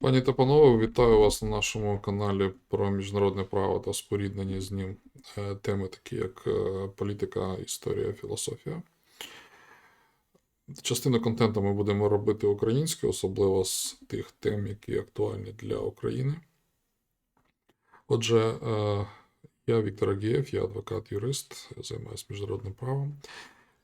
Пані та панове, вітаю вас на нашому каналі про міжнародне право та споріднені з ним е, теми, такі як е, політика, історія, філософія. Частину контенту ми будемо робити українською, особливо з тих тем, які актуальні для України. Отже, е, я Віктор Агієв, я адвокат-юрист, займаюся міжнародним правом.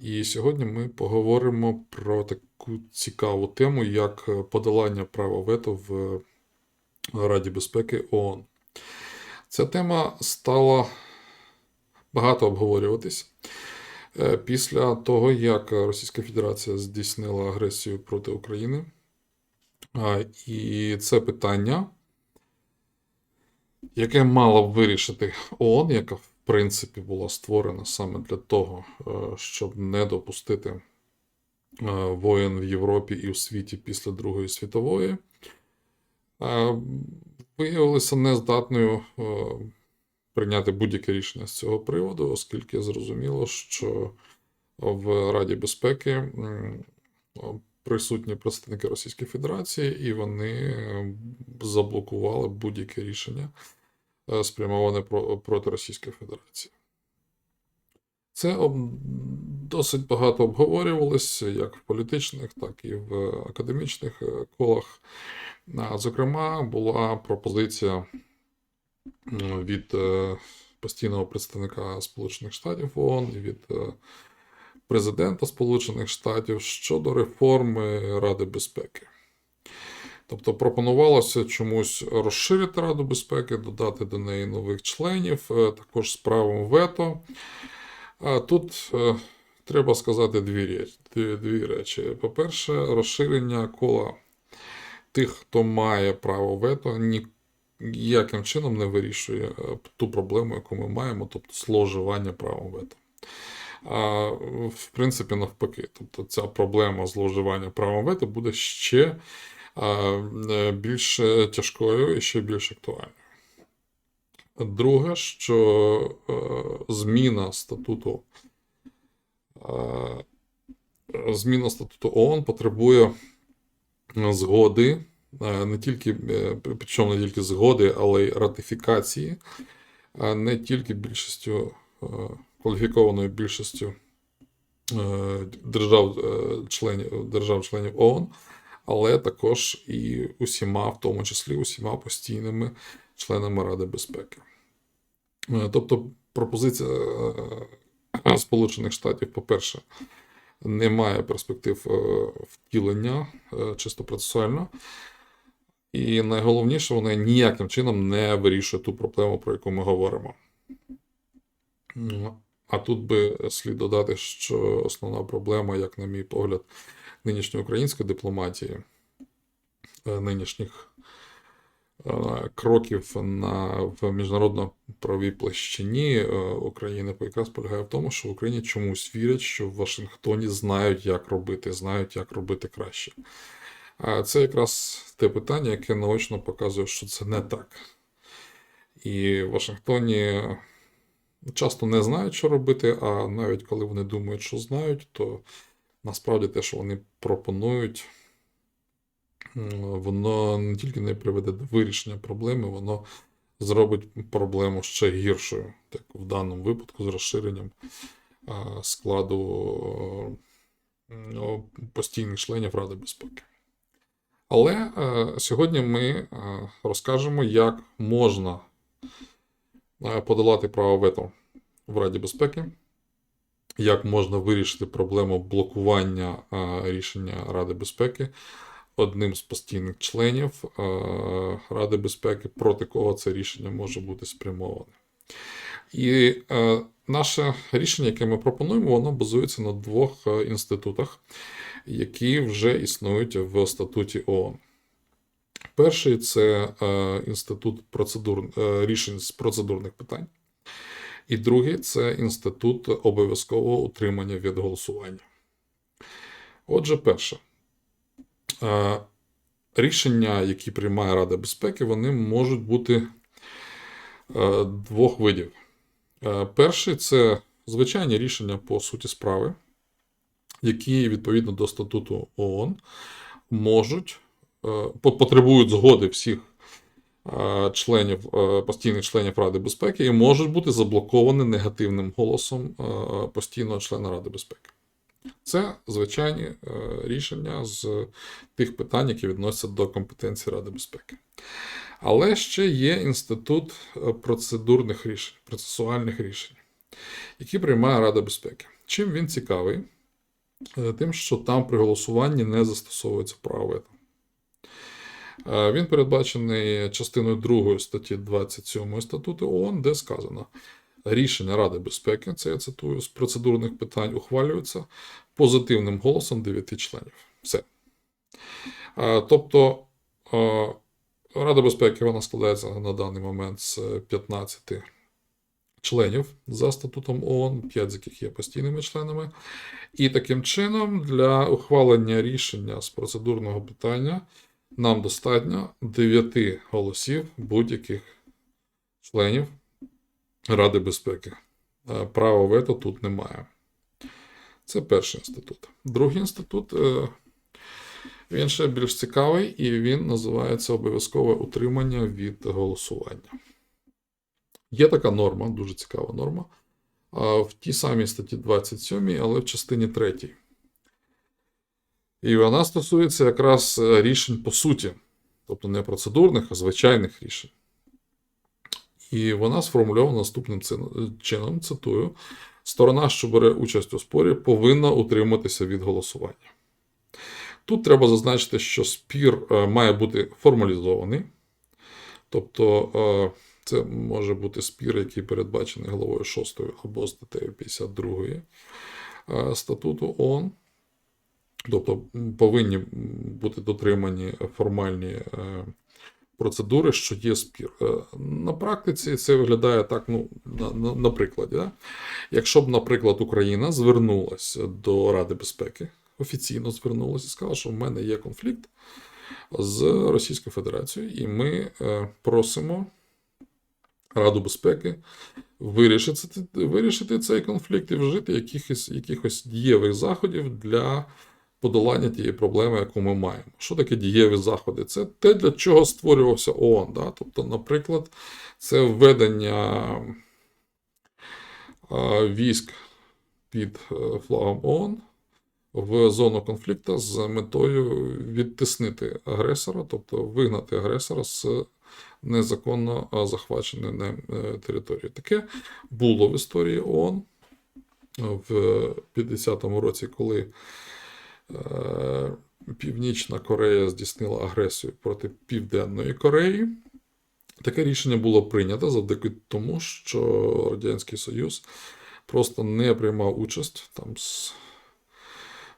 І сьогодні ми поговоримо про таку цікаву тему, як е, подолання права вето в Раді безпеки ООН. Ця тема стала багато обговорюватись е, після того, як Російська Федерація здійснила агресію проти України. І це питання, яке мало б вирішити ООН, яка принципі була створена саме для того, е, щоб не допустити е, воєн в Європі і в світі після Другої світової, е, виявилася нездатною прийняти будь-яке рішення з цього приводу, оскільки зрозуміло, що в Раді безпеки присутні представники Російської Федерації, і вони заблокували будь-яке рішення спрямоване про- проти Російської Федерації. Це досить багато обговорювалося як в політичних, так і в академічних е, колах. Зокрема, була пропозиція від е, постійного представника Сполучених Штатів ООН і від е, президента Сполучених Штатів щодо реформи Ради безпеки. Тобто пропонувалося чомусь розширити Раду безпеки, додати до неї нових членів, е, також з правом вето. А тут е, треба сказати дві. Дві, речі. По-перше, розширення кола тих, хто має право вето, ніяким чином не вирішує е, ту проблему, яку ми маємо, тобто зловживання правом вето. А в принципі, навпаки, тобто ця проблема зловживання правом вето буде ще більш е, тяжкою і ще більш актуальною. Друге, що е, зміна статуту е, зміна статуту ООН потребує згоди, не тільки, причому не тільки згоди, але й ратифікації, не тільки більшістю, кваліфікованою більшістю е, держав, е, членів, держав-членів ООН, але також і усіма, в тому числі усіма постійними членами Ради безпеки. Е, Тобто пропозиція е, Сполучених Штатів, по-перше, не має перспектив е, втілення е, чисто процесуально. І найголовніше, вона ніяким чином не вирішує ту проблему, про яку ми говоримо. А тут би слід додати, що основна проблема, як на мій погляд, нинішньої української дипломатії, е, нинішніх е, кроків на, в міжнародно-правовій площині е, України якраз полягає в тому, що в Україні чомусь вірять, що в Вашингтоні знають, як робити, знають, як робити краще. А це якраз те питання, яке наочно показує, що це не так. І в Вашингтоні часто не знають, що робити, а навіть коли вони думають, що знають, то насправді те, що вони пропонують, воно не тільки не приведе до вирішення проблеми, воно зробить проблему ще гіршою, так в даному випадку з розширенням складу постійних членів Ради безпеки. Але е, сьогодні ми е, розкажемо, як можна подолати право вето в Раді безпеки, як можна вирішити проблему блокування е, рішення Ради безпеки одним з постійних членів е, Ради безпеки, проти кого це рішення може бути спрямоване. І е, наше рішення, яке ми пропонуємо, воно базується на двох е, інститутах, які вже існують в статуті ООН. Перший це е, інститут процедур, е, рішень з процедурних питань. І другий це інститут обов'язкового утримання від голосування. Отже, перше. Е, Рішення, які приймає Рада безпеки, вони можуть бути двох видів. Перший це звичайні рішення по суті справи, які відповідно до статуту ООН можуть потребують згоди всіх е, членів, е, постійних членів Ради безпеки і можуть бути заблоковані негативним голосом е, постійного члена Ради безпеки. Це звичайні е, рішення з тих питань, які відносяться до компетенції Ради безпеки. Але ще є інститут е, процедурних рішень, процесуальних рішень, які приймає Рада безпеки. Чим він цікавий? Е, Тим, що там при голосуванні не застосовується право. Е, Він передбачений частиною 2 статті 27 статуту ООН, де сказано: рішення Ради безпеки, це я цитую, з процедурних питань ухвалюються позитивним голосом 9 членів. Все. Е, Тобто е, Рада безпеки вона складається на даний момент з 15 членів за статутом ООН, 5 з яких є постійними членами. І таким чином, для ухвалення рішення з процедурного питання нам достатньо 9 голосів будь-яких членів Ради безпеки. Е, Права вето тут немає. Це перший інститут. Другий інститут е, він ще більш цікавий, і він називається обов'язкове утримання від голосування. Є така норма, дуже цікава норма, в тій самій статті 27, але в частині 3. І вона стосується якраз е, рішень по суті, тобто не процедурних, а звичайних рішень. І вона сформульована наступним чином: цитую: сторона, що бере участь у спорі, повинна утриматися від голосування. Тут треба зазначити, що спір е, має бути формалізований, тобто е, це може бути спір, який передбачений главою 6 або статтею 52 е, статуту ООН. Тобто повинні бути дотримані формальні е, процедури, що є спір. Е, На практиці це виглядає так, ну, на, на, прикладі. Да? Якщо б, наприклад, Україна звернулася до Ради безпеки, офіційно звернулася і сказала, що в мене є конфлікт з Російською Федерацією, і ми е, просимо Раду безпеки вирішити, вирішити цей конфлікт і вжити якихось, якихось дієвих заходів для подолання тієї проблеми, яку ми маємо. Що таке дієві заходи? Це те, для чого створювався ООН. Да? Тобто, наприклад, це введення військ під е, флагом ООН в зону конфлікту з метою відтиснити агресора, тобто вигнати агресора з незаконно е, захваченої ним е, території. Таке було в історії ООН в 50-му році, коли Північна Корея здійснила агресію проти Південної Кореї. Таке рішення було прийнято завдяки тому, що Радянський Союз просто не приймав участь там з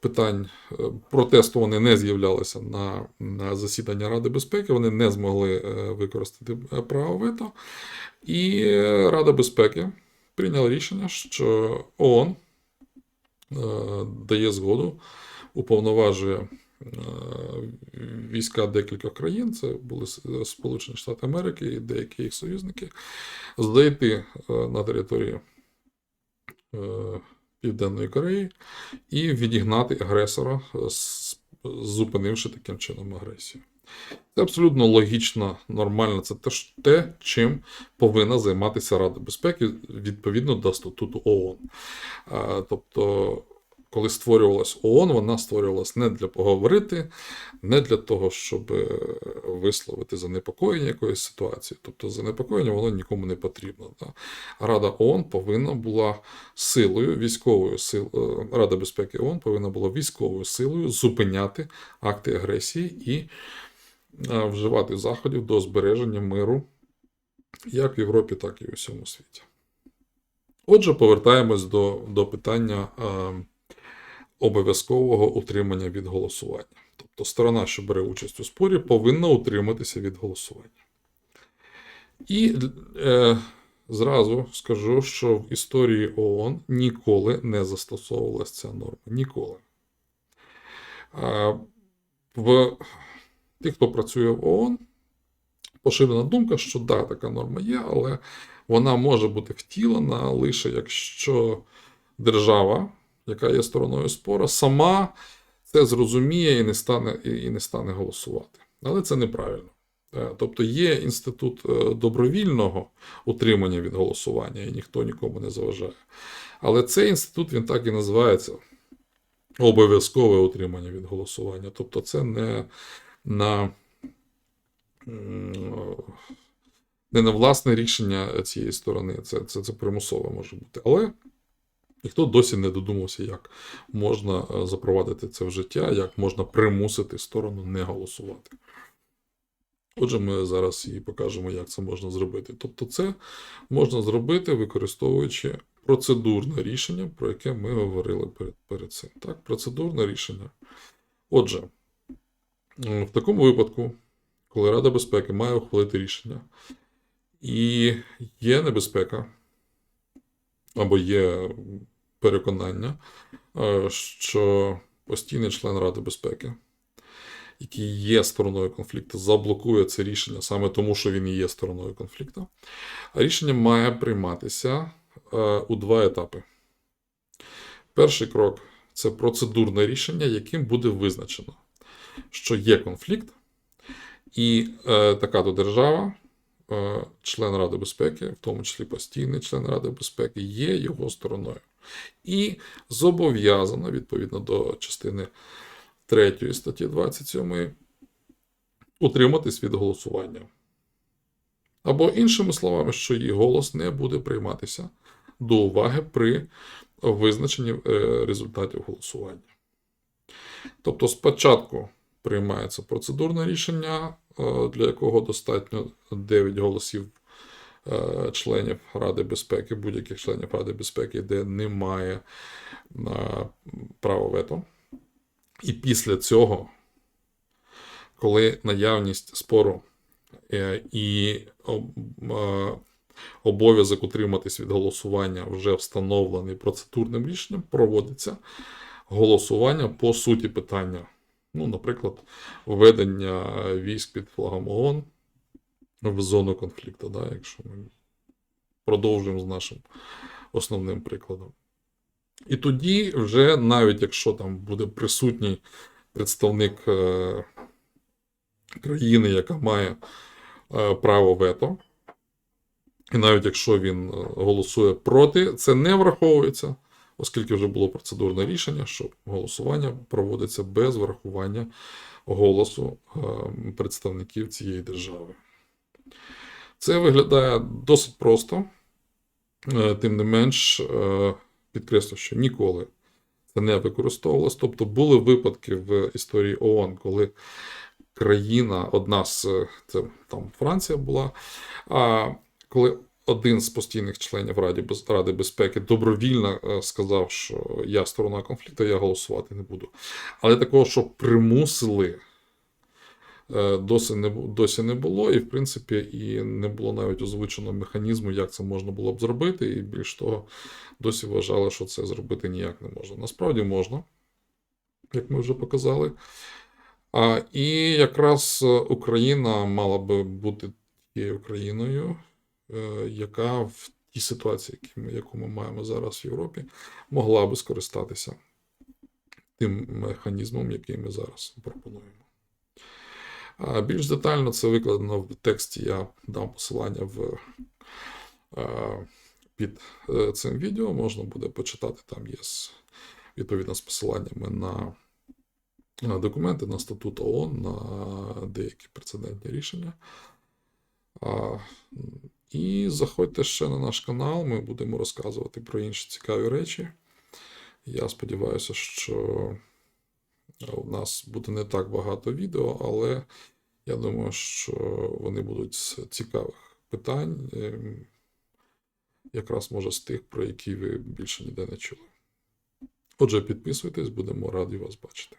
питань е, протесту вони не з'являлися на, на засідання Ради безпеки, вони не змогли е, використати е, право вето. І е, Рада безпеки прийняла рішення, що ООН е, дає згоду, уповноважує е, війська декількох країн, це були Сполучені Штати Америки і деякі їх союзники, зайти е, на територію е, Південної Кореї і відігнати агресора, зупинивши таким чином агресію. Це абсолютно логічно, нормально. Це теж те, чим повинна займатися Рада безпеки відповідно до статуту ООН. Тобто, коли створювалась ООН, вона створювалась не для поговорити, не для того, щоб е, висловити занепокоєння якоїсь ситуації. Тобто, занепокоєння воно нікому не потрібно. Да? Рада ООН повинна була силою, військовою силою, Рада безпеки ООН повинна була військовою силою зупиняти акти агресії і е, вживати заходів до збереження миру як в Європі, так і у всьому світі. Отже, повертаємось до, до питання е, обов'язкового утримання від голосування. Тобто сторона, що бере участь у спорі, повинна утриматися від голосування. І е, зразу скажу, що в історії ООН ніколи не застосовувалася ця норма. Ніколи. Е, в тих, хто працює в ООН, поширена думка, що да, така норма є, але вона може бути втілена лише якщо держава, яка є стороною спору, сама це зрозуміє і не стане, і не стане голосувати. Але це неправильно. Е, Тобто є інститут е, добровільного утримання від голосування, і ніхто нікому не заважає. Але цей інститут він так і називається обов'язкове утримання від голосування. Тобто, це не на, не на власне рішення цієї сторони, це, це, це примусове може бути. Але ніхто досі не додумався, як можна е, запровадити це в життя, як можна примусити сторону не голосувати. Отже, ми зараз і покажемо, як це можна зробити. Тобто, це можна зробити, використовуючи процедурне рішення, про яке ми говорили перед, перед цим. Так, процедурне рішення. Отже, в такому випадку, коли Рада безпеки має ухвалити рішення, і є небезпека, або є переконання, е, що постійний член Ради безпеки який є стороною конфлікту, заблокує це рішення саме тому, що він є стороною конфлікту. А рішення має прийматися е, у два етапи. Перший крок це процедурне рішення, яким буде визначено, що є конфлікт, і е, така то держава, член Ради безпеки, в тому числі постійний член Ради безпеки, є його стороною. І зобов'язана відповідно до частини 3 статті 27 утриматись від голосування. Або, іншими словами, що її голос не буде прийматися до уваги при визначенні е, результатів голосування. Тобто, спочатку приймається процедурне рішення, е, для якого достатньо 9 голосів е, членів Ради безпеки, будь-яких членів Ради безпеки, де немає е, права вето. І після цього, коли наявність спору е, і е, обов'язок утриматись від голосування вже встановлений процедурним рішенням, проводиться голосування по суті питання. Ну, наприклад, введення військ під флагом ООН в зону конфлікту, да, якщо ми продовжуємо з нашим основним прикладом. І тоді, вже навіть якщо там буде присутній представник е, країни, яка має е, право вето, і навіть якщо він е, голосує проти, це не враховується, оскільки вже було процедурне рішення, що голосування проводиться без врахування голосу е, представників цієї держави. Це виглядає досить просто, Е, тим не менш, е, підкреслю, що ніколи це не використовувалось. Тобто були випадки в історії ООН, коли країна, одна з це там Франція була, а коли один з постійних членів Ради, Ради безпеки добровільно е, сказав, що я сторона конфлікту, я голосувати не буду. Але такого, що примусили. е, Досі не, досі не було, і в принципі і не було навіть озвучено механізму, як це можна було б зробити, і більш того, досі вважали, що це зробити ніяк не можна. Насправді можна, як ми вже показали. А, і якраз е, Україна мала би бути тією країною, яка в тій ситуації, яку ми маємо зараз в Європі, могла би скористатися тим механізмом, який ми зараз пропонуємо. Більш детально це викладено в тексті. Я дам посилання в, е, під е, цим відео. Можна буде почитати. Там є відповідно з посиланнями на е, документи, на статут ООН, на деякі прецедентні рішення. І заходьте ще на наш канал, ми будемо розказувати про інші цікаві речі. Я сподіваюся, що у нас буде не так багато відео, але я думаю, що вони будуть з цікавих питань, ем, якраз може з тих, про які ви більше ніде не чули. Отже, підписуйтесь, будемо раді вас бачити.